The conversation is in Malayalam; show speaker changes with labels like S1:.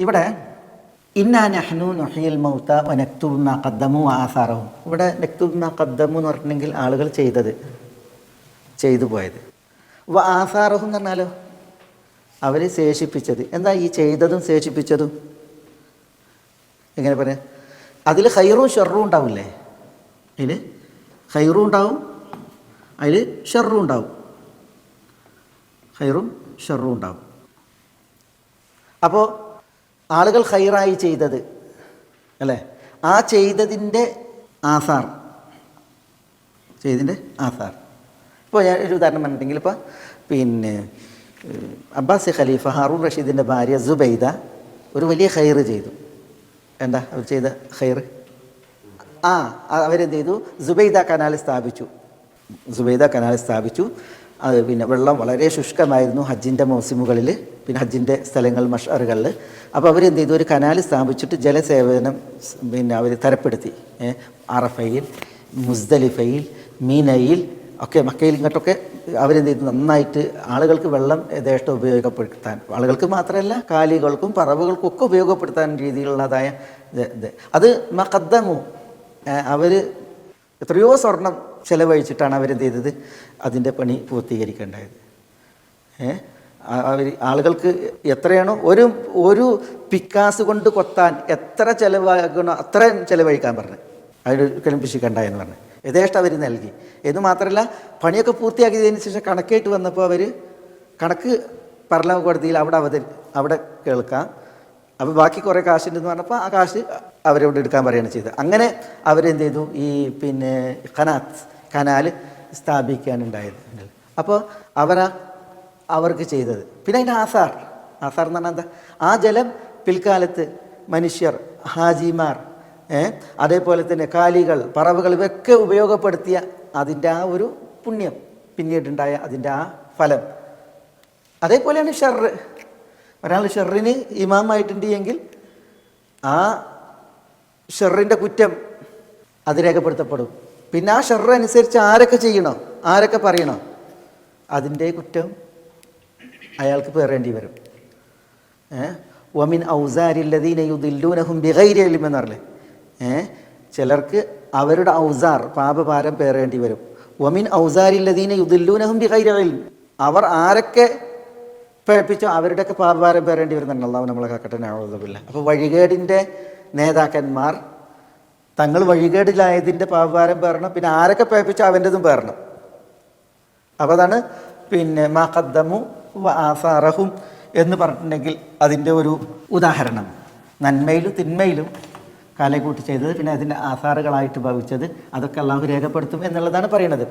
S1: ഇവിടെ ഇന്നാ നഹ്നു നൊഹിയൽ മൗത്ത വനക്തുബ് കദ്ദമു ആസാറവും ഇവിടെ നക്തുബ് കദ്ദമു എന്ന് പറഞ്ഞിട്ടുണ്ടെങ്കിൽ ആളുകൾ ചെയ്തത് ചെയ്തു പോയത്. വ ആസാറഹും എന്ന് പറഞ്ഞാലോ? അവർ ശേഷിപ്പിച്ചത്. എന്താ ഈ ചെയ്തതും ശേഷിപ്പിച്ചതും? എങ്ങനെ പറയാം? അതിൽ ഹൈറും ഷെറും ഉണ്ടാവില്ലേ? അതിൽ ഹൈറും ഉണ്ടാവും അതിൽ ഷെറും ഉണ്ടാവും. ഹൈറും ഷെറും ഉണ്ടാവും. അപ്പോൾ ആളുകൾ ഹൈറായി ചെയ്തത്. അല്ലേ? ആ ചെയ്തതിന്റെ ആസാർ. ചെയ്തതിന്റെ ആസാർ. ഇപ്പോൾ ഞാൻ ഒരു ഉദാഹരണം പറഞ്ഞിട്ടുണ്ടെങ്കിൽ ഇപ്പോൾ പിന്നെ അബ്ബാസ് ഖലീഫ ഹാറൂൺ റഷീദിന്റെ ഭാര്യ സുബൈദ ഒരു വലിയ ഹൈർ ചെയ്തു. എന്താ അവർ ചെയ്ത ഹൈർ ആ അവരെന്ത് ചെയ്തു? സുബൈദ കനാൽ സ്ഥാപിച്ചു. സുബൈദ കനാൽ സ്ഥാപിച്ചു. അത് പിന്നെ വെള്ളം വളരെ ശുഷ്കമായിരുന്നു ഹജ്ജിന്റെ മൗസിമുകളിൽ പിന്നെ ഹജ്ജിന്റെ സ്ഥലങ്ങൾ മഷറുകളിൽ. അപ്പോൾ അവരെന്ത് ചെയ്തു? ഒരു കനാൽ സ്ഥാപിച്ചിട്ട് ജലസേവനം പിന്നെ അവർ തരപ്പെടുത്തി. അറഫയിൽ മുസ്ദലിഫയിൽ മീനയിൽ ഒക്കെ മക്കയിൽ ഇങ്ങോട്ടൊക്കെ അവരെന്ത് ചെയ്തു? നന്നായിട്ട് ആളുകൾക്ക് വെള്ളം യഥേഷ്ടം ഉപയോഗപ്പെടുത്താൻ ആളുകൾക്ക് മാത്രമല്ല കാലികൾക്കും പറവുകൾക്കും ഒക്കെ ഉപയോഗപ്പെടുത്താൻ രീതിയിലുള്ളതായ ഇത്. അത് മഖദ്ദമു. അവർ എത്രയോ സ്വർണം ചെലവഴിച്ചിട്ടാണ് അവരെന്ത് ചെയ്തത് അതിന്റെ പണി പൂർത്തീകരിക്കേണ്ടത്. ഏ? അവർ ആളുകൾക്ക് എത്രയാണോ ഒരു ഒരു പിക്കാസ് കൊണ്ട് കൊത്താൻ എത്ര ചിലവാകണോ അത്രയും ചിലവഴിക്കാൻ പറഞ്ഞു. അതിനൊരിക്കലും പിശിക്കണ്ട എന്ന് പറഞ്ഞു. യഥേഷ്ടം അവർ നൽകി. ഇത് മാത്രമല്ല പണിയൊക്കെ പൂർത്തിയാക്കിയതിന് ശേഷം കണക്കേറ്റ് വന്നപ്പോൾ അവർ കണക്ക് പാർലമ കോടതിയിൽ അവിടെ അവതരി അവിടെ കേൾക്കാം. അപ്പോൾ ബാക്കി കുറേ കാശുണ്ടെന്ന് പറഞ്ഞപ്പോൾ ആ കാശ് അവരോട് എടുക്കാൻ പറയുകയാണ് ചെയ്തത്. അങ്ങനെ അവരെന്ത് ചെയ്തു? ഈ പിന്നെ കനാത്ത് കനാൽ സ്ഥാപിക്കാനുണ്ടായത്. അപ്പോൾ അവരാ അവർക്ക് ചെയ്തത്. പിന്നെ അതിന്റെ ആസാർ. ആസാർ എന്ന് പറഞ്ഞാൽ എന്താ? ആ ജലം പിൽക്കാലത്ത് മനുഷ്യർ ഹാജിമാർ അതേപോലെ തന്നെ കാലികൾ പറവുകൾ ഇവയൊക്കെ ഉപയോഗപ്പെടുത്തിയ അതിന്റെ ആ ഒരു പുണ്യം പിന്നീടുണ്ടായ അതിന്റെ ആ ഫലം. അതേപോലെയാണ് ഷെറ് ഒരാൾ ഷെറിന് ഇമാമായിട്ടുണ്ട് എങ്കിൽ ആ ഷെറിന്റെ കുറ്റം അത് രേഖപ്പെടുത്തപ്പെടും. പിന്നെ ആ ഷെറ് അനുസരിച്ച് ആരൊക്കെ ചെയ്യണോ ആരൊക്കെ പറയണോ അതിന്റെ കുറ്റം അയാൾക്ക് പേറേണ്ടി വരും. ഏ? ഒമിൻ ഔസാരില്ലദീന യുദില്ലൂനഹും ബിഗൈരി ഇൽമ എന്ന് പറഞ്ഞേ ഏ? ചിലർക്ക് അവരുടെ ഔസാർ പാപഭാരം പേറേണ്ടി വരും. ഒമിൻ ഔസാരില്ലദീന യുദില്ലൂനഹും ഇൽം അവർ ആരൊക്കെ പേപ്പിച്ചോ അവരുടെയൊക്കെ പാപഭാരം പേരേണ്ടി വരുന്നുണ്ട്. അള്ളാഹു നമ്മളെ കാക്കട്ടെ. നാവുന്നില്ല അപ്പോൾ വഴികേടിന്റെ നേതാക്കന്മാർ തങ്ങൾ വഴികേടിലായതിന്റെ പാപഭാരം പേരണം പിന്നെ ആരൊക്കെ പേപ്പിച്ചോ അവന്റെതും പേരണം അപ്പോൾ അതാണ് പിന്നെ വ ആസാറഹും എന്ന് പറഞ്ഞിട്ടുണ്ടെങ്കിൽ അതിന്റെ ഒരു ഉദാഹരണം. നന്മയിലും തിന്മയിലും കാലക്കൂട്ടി ചെയ്തത് പിന്നെ അതിന്റെ ആസാറുകളായിട്ട് ഭവിച്ചത് അതൊക്കെ അള്ളാഹു രേഖപ്പെടുത്തും എന്നുള്ളതാണ് പറയുന്നത്.